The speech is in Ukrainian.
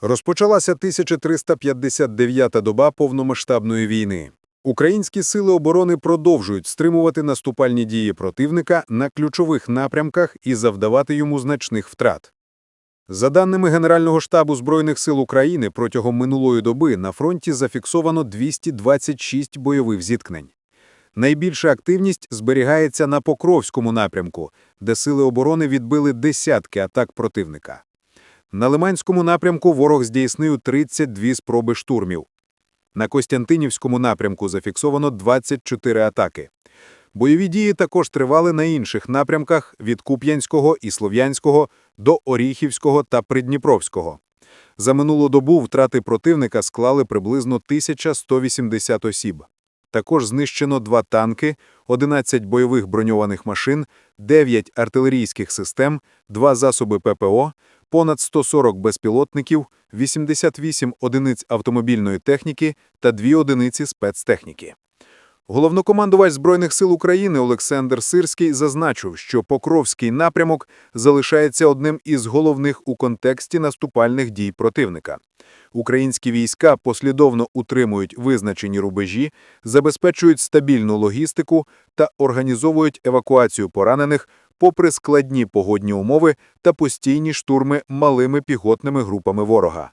Розпочалася 1359-та доба повномасштабної війни. Українські сили оборони продовжують стримувати наступальні дії противника на ключових напрямках і завдавати йому значних втрат. За даними Генерального штабу Збройних сил України, протягом минулої доби на фронті зафіксовано 226 бойових зіткнень. Найбільша активність зберігається на Покровському напрямку, де сили оборони відбили десятки атак противника. На Лиманському напрямку ворог здійснив 32 спроби штурмів. На Костянтинівському напрямку зафіксовано 24 атаки. Бойові дії також тривали на інших напрямках від Куп'янського і Слов'янського до Оріхівського та Придніпровського. За минулу добу втрати противника склали приблизно 1180 осіб. Також знищено два танки, 11 бойових броньованих машин, 9 артилерійських систем, 2 засоби ППО, понад 140 безпілотників, 88 одиниць автомобільної техніки та 2 одиниці спецтехніки. Головнокомандувач Збройних сил України Олександр Сирський зазначив, що Покровський напрямок залишається одним із головних у контексті наступальних дій противника. Українські війська послідовно утримують визначені рубежі, забезпечують стабільну логістику та організовують евакуацію поранених попри складні погодні умови та постійні штурми малими піхотними групами ворога.